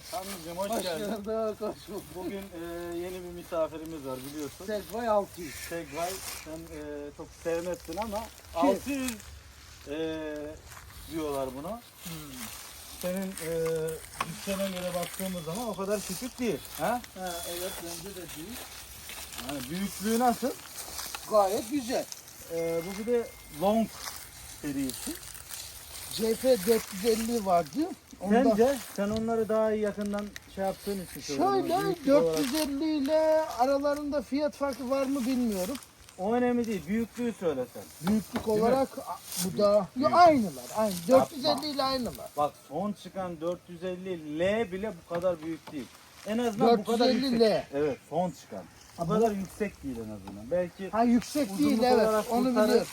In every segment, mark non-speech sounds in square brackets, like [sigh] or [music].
Evet, Hamdi'cim hoş, Hoş geldin. Hoş bulduk. Bugün e, yeni bir misafirimiz var biliyorsun. Segway 600. Segway, sen e, çok sevmezsin ama Kim? 600 e, diyorlar buna. Senin e, bütçene göre baktığımız zaman o kadar küçük değil. Ha? Ha, evet bence de değil. Yani büyüklüğü nasıl? Gayet güzel. E, bu bir de long serisi. CF 450 vardı. Ondan Sence sen onları daha iyi yakından şey yaptığın için söylüyorum. Şöyle Büyüklük olarak- 450 ile aralarında fiyat farkı var mı bilmiyorum. O önemli değil. Büyüklüğü söylesen. Büyüklük olarak a- bu da Yo, Büyük. aynılar. Aynı. Yapma. 450 ile aynılar. Bak son çıkan 450 L bile bu kadar büyük değil. En azından bu kadar 450 yüksek. L. Evet son çıkan. Ha, Bu bu- kadar yüksek değil en azından. Belki Ha yüksek değil uzunluk evet. olarak Onu kurtarır. biliyorum.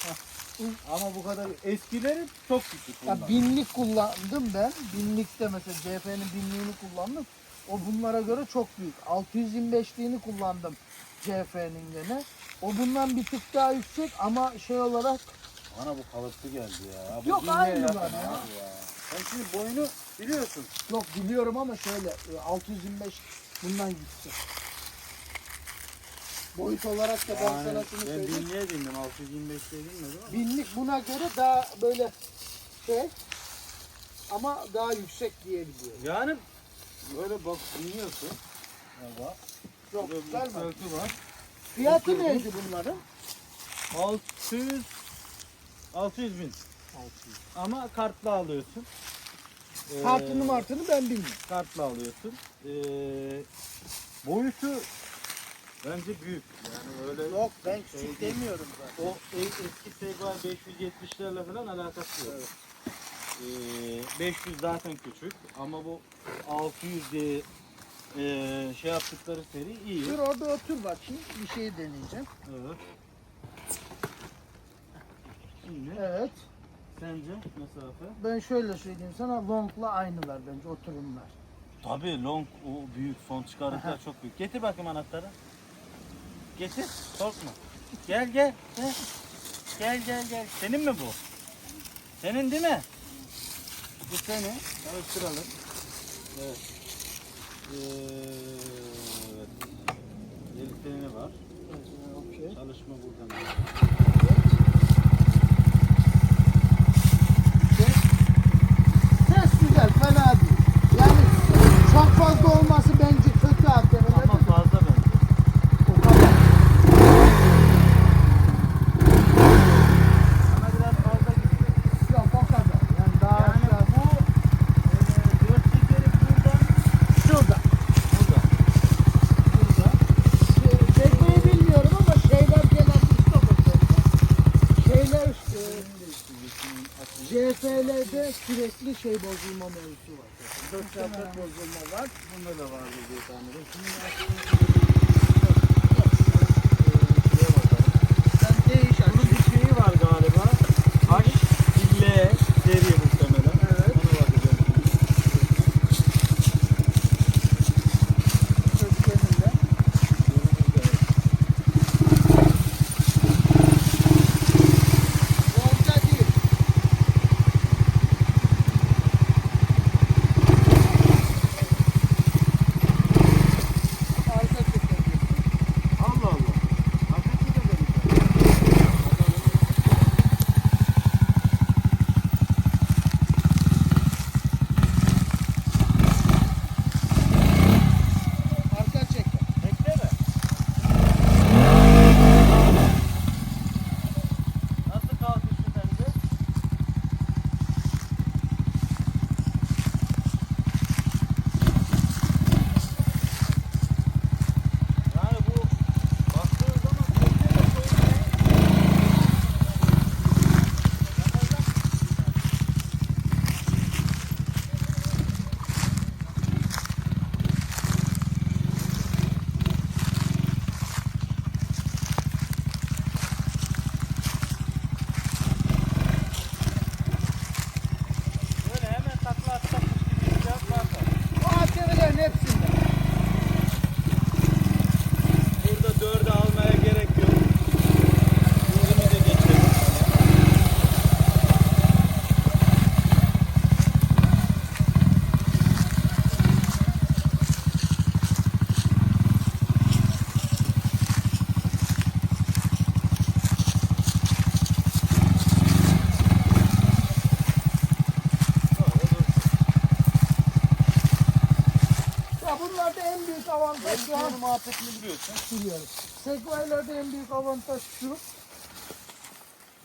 Ama bu kadar eskileri çok küçük Ya binlik kullandım ben. Binlikte mesela CF'nin binliğini kullandım. O bunlara göre çok büyük. 625'liğini kullandım CF'nin gene. O bundan bir tık daha yüksek ama şey olarak Bana bu kalıplı geldi ya. Bu Yok, aynılar yakın ya. abi ya. Sen şimdi boyunu biliyorsun. yok biliyorum ama şöyle e, 625 bundan yüksek. Boyut olarak da ben Yani sana şunu ben söyleyeyim. binliğe bindim. 625'te binmedim ama. Binlik buna göre daha böyle şey ama daha yüksek diyebiliyorum. Yani böyle bak biniyorsun. Ya bak. Bir güzel var. Fiyatı Oturdum. neydi bunların? 600 600 bin. 600. Ama kartla alıyorsun. Ee, Kartını martını ben bilmiyorum. Kartla alıyorsun. Ee, boyutu bence büyük. Yani öyle Yok ben Şey küçük değil. demiyorum zaten. o e- eski Segway 570'lerle falan alakası yok. Ee, 500 zaten küçük ama bu 600 diye ee, şey yaptıkları seri iyi. Dur orada otur bakayım bir şey deneyeceğim. Evet. Şimdi Evet. sence mesafe? Ben şöyle söyleyeyim sana longla aynılar bence oturumlar. Tabii long o büyük son çıkardıklar çok büyük. Getir bakayım anahtarı. Getir. Korkma. Gel gel. Gel gel gel. gel. Senin mi bu? Senin değil mi? Bu senin. Çalıştıralım. Evet. Ee, evet. El freni var. Okey. Çalışma buradan. Ses güzel fena değil. Yani çok fazla olması bence kötü ATV'lerde. Ama fazla bence. O kadar. Sana biraz fazla gidiyor. Yok o kadar. Yani daha Yani aşağı. bu e, dört tekeri buradan Şurada. burada. Burada. Şey, çekmeyi bilmiyorum ama şeyler genelde stop Şeyler e, CFL'de sürekli şey bozulma mevzusu var. Dört çarpı bozulma var. Bunda da vardı diye tahmin ediyorum. Şimdi Sen değiş Bunun bir şeyi var galiba. Biliyoruz. Segway'larda en büyük avantaj şu.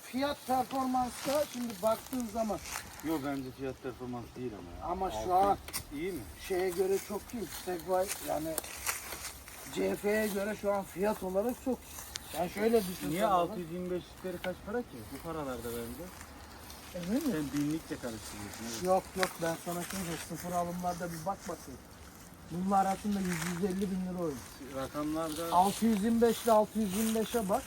Fiyat performansta şimdi baktığın zaman Yok bence fiyat performans değil ama ya. ama şu Altı an iyi mi? şeye göre çok iyi. Segway yani CF'ye göre şu an fiyat olarak çok iyi. Ben şöyle düşünsem. Niye baba. 625'likleri kaç para ki? Bu paralarda bence. Emin misin? Sen binlikle karıştırıyorsun. Evet. Yok yok ben sana şimdi sıfır alımlarda bir bak bakayım. Bunun arasında 150 bin lira oynuyor. Rakamlarda 625 ile 625'e bak.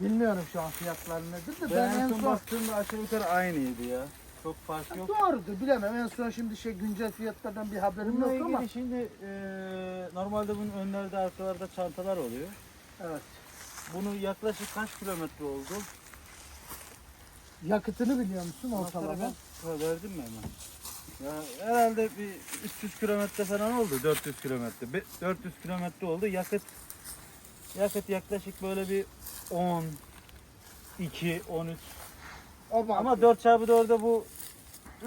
Bilmiyorum şu an fiyatları nedir de ben, ben, en son baktığımda aşağı yukarı aynıydı ya. Çok fark yok. doğrudur bilemem en son şimdi şey güncel fiyatlardan bir haberim Bununla yok ilgili ama şimdi eee, normalde bunun önlerde arkalarda çantalar oluyor. evet. Bunu yaklaşık kaç kilometre oldu? Yakıtını biliyor musun Anahtarı ortalama? ben Ha, verdim mi hemen? Ya herhalde bir 300 kilometre falan oldu. 400 kilometre. Be- 400 kilometre oldu. Yakıt yakıt yaklaşık böyle bir 10 2 13 O bak. ama 4 çarpı 4'e bu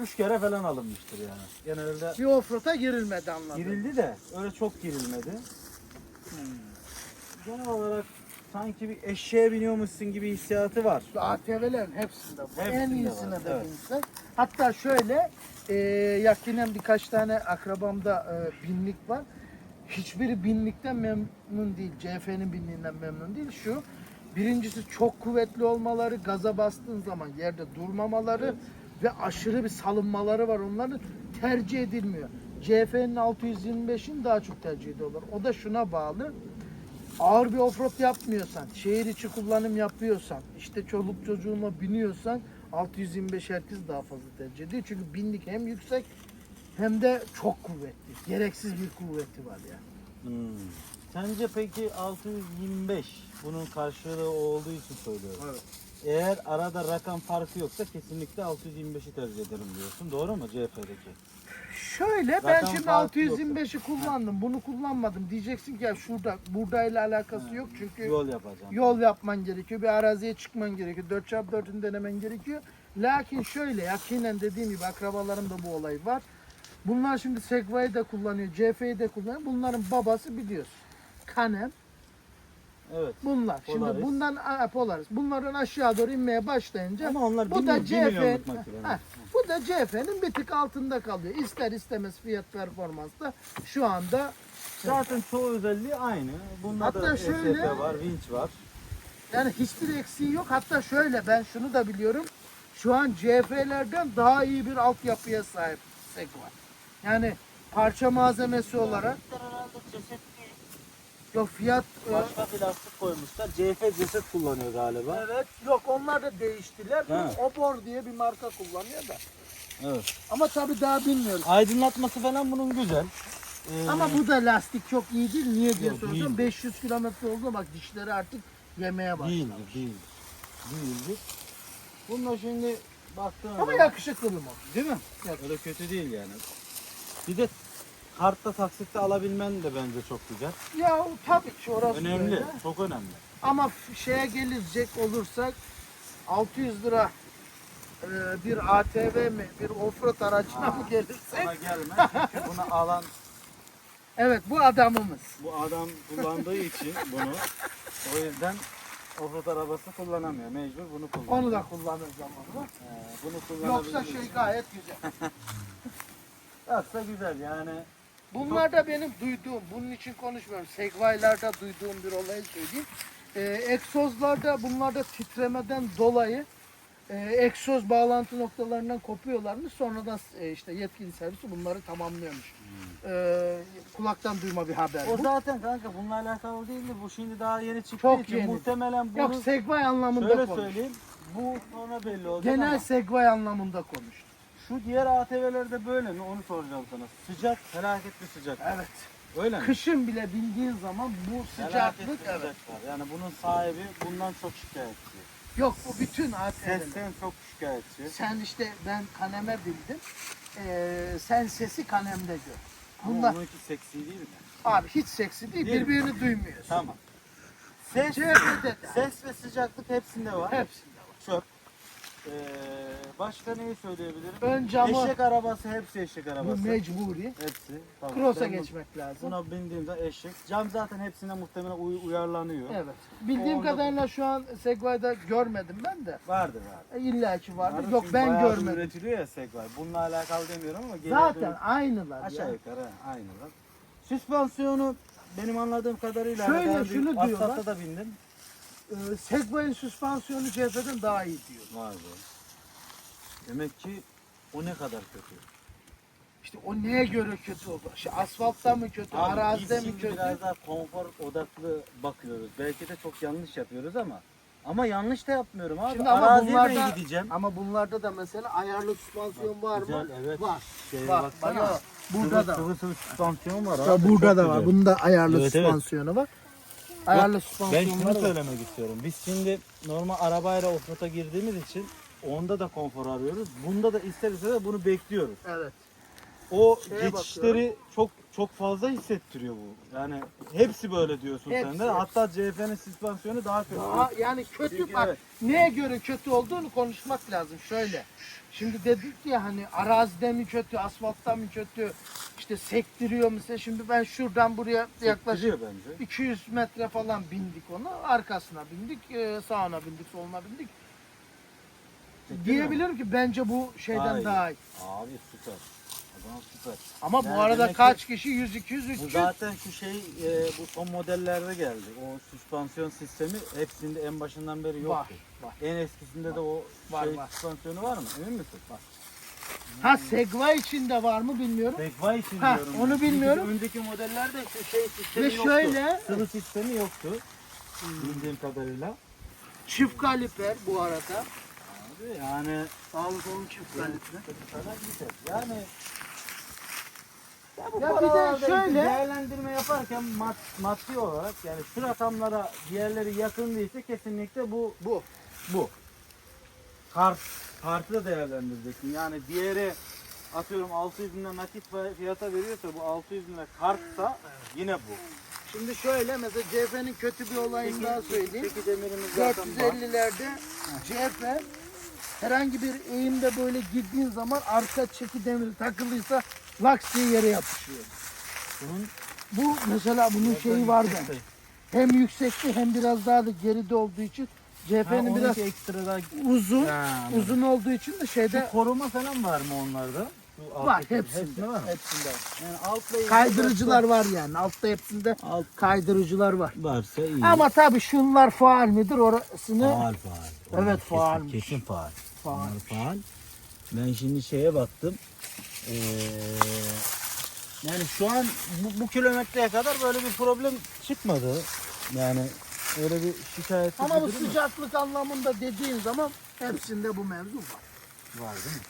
3 kere falan alınmıştır yani. Genelde bir offroad'a girilmedi anladım. girildi de öyle çok girilmedi. Genel olarak sanki bir eşeğe biniyormuşsun gibi hissiyatı var. ATV'lerin hepsinde bu. Hepsinde en var, iyisine de evet. Hatta şöyle e, yakinen birkaç tane akrabamda e, binlik var. Hiçbiri binlikten memnun değil. CF'nin binliğinden memnun değil. Şu birincisi çok kuvvetli olmaları, gaza bastığın zaman yerde durmamaları ve aşırı bir salınmaları var. Onların tercih edilmiyor. CF'nin 625'in daha çok tercih ediyorlar. O da şuna bağlı ağır bir offroad yapmıyorsan, şehir içi kullanım yapıyorsan, işte çoluk çocuğunla biniyorsan 625 herkes daha fazla tercih ediyor. Çünkü binlik hem yüksek hem de çok kuvvetli. Gereksiz bir kuvveti var yani. Hmm. Sence peki 625 bunun karşılığı olduğu için söylüyorum. Evet. Eğer arada rakam farkı yoksa kesinlikle 625'i tercih ederim diyorsun. Doğru mu CF'deki? Şöyle ben Rakam şimdi farkı 625'i kullandım. Bunu kullanmadım. Diyeceksin ki ya şurada buradayla alakası yok çünkü Yol yapacağım. yol yapman gerekiyor. Bir araziye çıkman gerekiyor. 4x4'ünü denemen gerekiyor. Lakin şöyle yakinen dediğim gibi akrabalarımda bu olay var. Bunlar şimdi Segway'ı da kullanıyor, CF'yi de kullanıyor. Bunların babası biliyorsun. Kanem. Evet. Bunlar. Polaris. Şimdi bundan Aa, Polaris. Bunların aşağı doğru inmeye başlayınca Ama onlar bu da bir CF. milyonluk makineler. Ha, bu da CF'nin bir tık altında kalıyor. İster istemez fiyat performansta şu anda Zaten çoğu özelliği aynı. Bunda Hatta da şöyle- ESP var, vinç var. Yani hiçbir eksiği yok. Hatta şöyle ben şunu da biliyorum. Şu an CF'lerden daha iyi bir altyapıya sahip Segway. Yani parça malzemesi olarak Herhalde ceset yok fiyat e, Başka bir lastik koymuşlar. CF ceset kullanıyor galiba. evet yok onlar da değiştiler. Ha. Obor diye bir marka kullanıyor da. Evet. Ama tabii daha bilmiyoruz. Aydınlatması falan bunun güzel. Ee, Ama bu da lastik çok iyi değil. Niye diye Yok, sorsam değil. 500 kilometre oldu bak dişleri artık yemeye başladı. Değildir, değildir. Değildir. Bununla şimdi baktığın Ama zaman- yakışıklı bir mod. Değil mi? Öyle kötü değil yani. Bir de kartta taksitte alabilmen de bence çok güzel. Ya tabii ki orası Önemli, öyle. çok önemli. Ama şeye gelecek olursak 600 lira e, bir ATV mi bir offroad aracına mı gelirsek Sana gelmez çünkü bunu alan [laughs] evet bu adamımız. bu adam kullandığı için bunu o yüzden offroad arabası kullanamıyor. Mecbur bunu kullanıyor. Onu da kullanır zamanla. Ee, bunu kullanabilir. Yoksa şey gayet güzel. [laughs] Yoksa güzel yani. Bunlar da benim duyduğum, bunun için konuşmuyorum. Segway'larda duyduğum bir olayı söyleyeyim. Ee, egzozlarda bunlarda titremeden dolayı e, egzoz bağlantı noktalarından kopuyorlarmış. Sonradan e, işte yetkili servisi bunları tamamlıyormuş. Ee, kulaktan duyma bir haber. O bu. zaten kanka bununla alakalı değildi. Bu şimdi daha yeni çıktığı Çok için yeni. muhtemelen bunu Yok Segway anlamında şöyle konuş. söyleyeyim. Bu sonra belli olacak Genel ama Segway anlamında konuş. Şu diğer ATV'lerde böyle mi onu soracağım sana. Sıcak, felaket bir sıcak. Evet. Öyle mi? Kışın bile bindiğin zaman bu sıcaklık evet. sıcak var. Yani bunun sahibi bundan çok şikayetçi. Yok bu bütün ATV'ler. Sesten çok şikayetçi. Sen işte ben kaneme bildim. Ee, sen sesi kanemde gör. Ama Bunlar onunki seksi değil mi? abi hiç seksi değil, Değil mi? birbirini duymuyorsun. Tamam. Ses, CHP'de de ses ve sıcaklık hepsinde var. hepsinde var. Çöp. Ee, başka neyi söyleyebilirim? Ön camı Eşek arabası hepsi eşek bu arabası. mecburi. Hepsi. Tamam. Cross'a Ben bu- geçmek lazım. Buna bindiğimde eşek. Cam zaten hepsine muhtemelen uy- uyarlanıyor. Evet. Bildiğim Onda- kadarıyla şu an Segway'da görmedim ben de. Vardır vardır. E, İlla ki vardır. Vardır Yok çünkü ben bayağı görmedim. üretiliyor ya Segway. Bununla alakalı demiyorum ama geriye Zaten aynılar aşağı ya. yukarı aynılar. Süspansiyonu benim anladığım kadarıyla Şöyle, şunu diyorlar. Asfaltta da bindim. Ee, Segway'in süspansiyonu CF'den daha iyi diyor. Var be. Demek ki o ne kadar kötü. İşte o neye göre kötü oldu? İşte asfaltta mı kötü, Abi arazide biz mi şimdi kötü? biraz daha konfor odaklı bakıyoruz. Belki de çok yanlış yapıyoruz ama ama yanlış da yapmıyorum abi. Şimdi ama Araziye bunlarda, ben gideceğim. ama bunlarda da mesela ayarlı süspansiyon var mı? Güzel, evet. Var. Şeye Var. baksana. Bak, burada sıvı, da. Sıvı sıvı süspansiyon var abi. burada çok da var. güzel. Bunda ayarlı Evet, evet. süspansiyonu var. Ayarlı Ben süspansiyon şunu var. söylemek istiyorum. Biz şimdi normal arabayla offroad'a girdiğimiz için onda da konfor arıyoruz. Bunda da ister istemez bunu bekliyoruz. Evet. O Şeye geçişleri çok çok fazla hissettiriyor bu. Yani hepsi böyle diyorsun Hepsi, sen de. hepsi. Hatta CF'nin süspansiyonu daha kötü. Daha, yani kötü Çünkü bak evet. neye göre kötü olduğunu konuşmak lazım. Şöyle. Şimdi dedik ya hani arazide mi kötü, asfaltta mı kötü, işte sektiriyor mu? sen? Şimdi ben şuradan buraya yaklaşık Sektiriyor bence. 200 metre falan bindik onu. Arkasına bindik, e, sağına bindik, soluna bindik. Sektiriyor mu? Diyebilirim ki bence bu şeyden Daha iyi. daha iyi. Abi süper. Süper. Ama bu Yani arada demek ki kaç kişi? 100, 200, Bu 300. zaten şu şey e, bu son modellerde geldi. O süspansiyon sistemi hepsinde en başından beri yoktu. Var. En eskisinde de o Var, şey var. süspansiyonu var mı? Emin misin? Var. Ha Segway içinde var mı bilmiyorum. Segway için Ha, diyorum. onu ben. bilmiyorum. Çünkü önceki modellerde şu şey sistemi Ve yoktu. şöyle- Sıvı sistemi yoktu. Bildiğim kadarıyla. Çift kaliper bu arada. Abi yani Sağlı solun çift kaliper. Yani ya bu Ya bir de paralarda şöyle- değerlendirme yaparken mad, maddi olarak yani şu rakamlara diğerleri yakın değilse kesinlikle bu Bu. bu. Kart, kartı da değerlendireceksin. Yani diğeri atıyorum 600 bin lira nakit fiyata veriyorsa bu 600 bin lira kartsa yine bu. Şimdi şöyle mesela CF'nin kötü bir olayını daha söyleyeyim. Peki demirimiz zaten var. 450'lerde CF herhangi bir eğimde böyle girdiğin zaman arka çeki demiri takılıysa laks diye yere yapışıyor. Bunun Bu mesela bunun şeyi vardı. Hem yüksekti hem biraz daha da geride olduğu için CF'nin biraz ekstra daha uzun Ha, uzun olduğu için de şeyde Bir koruma falan var mı onlarda? Var alttaki- hepsinde. var mı? Hepsinde. Yani altla ilgili Kaydırıcılar var yani. Altta hepsinde Alt kaydırıcılar var. varsa iyi. Ama tabii şunlar faal midir orasını faal faal. Evet, kesin, faalmiş. Kesin faal. Faal. Onlar faal. Ben şimdi şeye baktım. Ee, yani şu an bu, bu kilometreye kadar böyle bir problem çıkmadı. Yani öyle bir şikayet Ama bu sıcaklık anlamında dediğin zaman hepsinde bu mevzu var. var değil mi?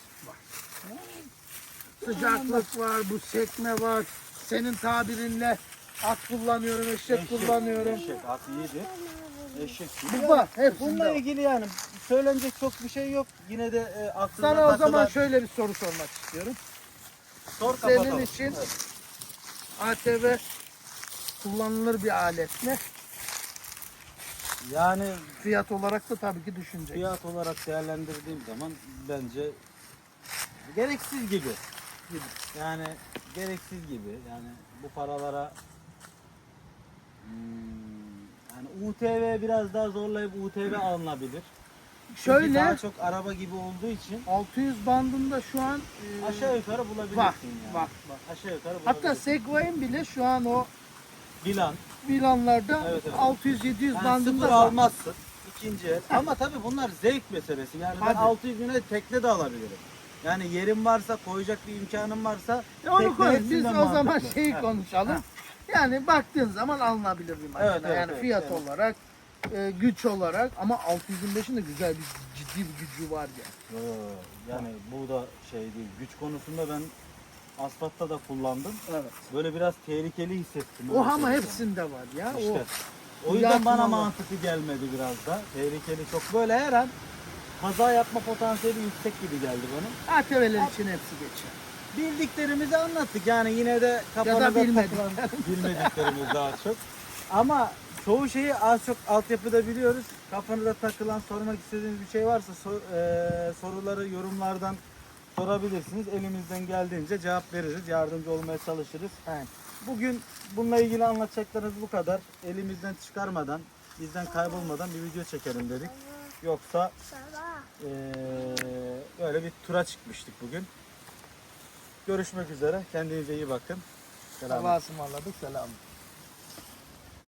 Sıcaklık var, bu sekme var. Senin tabirinle at kullanıyorum, eşek, kullanıyorum. Eşek, at iyidir. Eşek. Bu var, hepsinde Bununla var. ilgili yani söylenecek çok bir şey yok. Yine de e, aklına Sana o takılan- zaman şöyle bir soru sormak istiyorum. Sor Senin kapatalım. için Evet. ATV kullanılır bir alet mi? Yani Fiyat olarak da tabii ki düşünecek. fiyat olarak değerlendirdiğim zaman bence gereksiz gibi. Gibi. Yani gereksiz gibi. Yani bu paralara hmm, yani UTV biraz daha zorlayıp UTV alınabilir. Şöyle daha çok araba gibi olduğu için 600 bandında şu an e, aşağı yukarı bulabilirsin var, yani. var, var. Aşağı yukarı. Hatta Segway'in bile şu an o Bilan. Milanlarda Evet, evet. 600-700 Yani sıfır bandında var. almazsın. ikinci el. Ama tabii bunlar zevk meselesi. Yani ben Tabii. 600 bine tekne de alabilirim. Yani yerim varsa, koyacak bir imkanım varsa E Onu koy. Biz o zaman mantıklı. şeyi Ha. konuşalım. Ha. Yani baktığın zaman alınabilir bir makine. Evet, evet, yani evet, fiyat evet. olarak, e, güç olarak ama 625'in de güzel bir ciddi bir gücü var yani. Yo, Yani bu da şey değil. Güç konusunda ben asfaltta da kullandım. Evet. Böyle biraz tehlikeli hissettim. O ama hepsinde var ya. İşte. O O yüzden bana mantıklı gelmedi biraz da. Tehlikeli çok. Böyle her an kaza yapma potansiyeli yüksek gibi geldi bana. ATV'ler için hepsi geçer. bildiklerimizi anlattık. Yani yine de kafanıza bilmedik. takılan bilmediklerimiz daha çok. Ama çoğu şeyi az çok altyapıda biliyoruz. Kafanıza takılan, sormak istediğiniz bir şey varsa sor- eee, soruları yorumlardan sorabilirsiniz. Elimizden geldiğince cevap veririz, yardımcı olmaya çalışırız. Evet. Bugün bununla ilgili anlatacaklarımız bu kadar. Elimizden çıkarmadan, bizden kaybolmadan bir video çekelim dedik. Yoksa eee, böyle bir tura çıkmıştık bugün. Görüşmek üzere. Kendinize iyi bakın. Selam. Allah'a ısmarladık. Selam.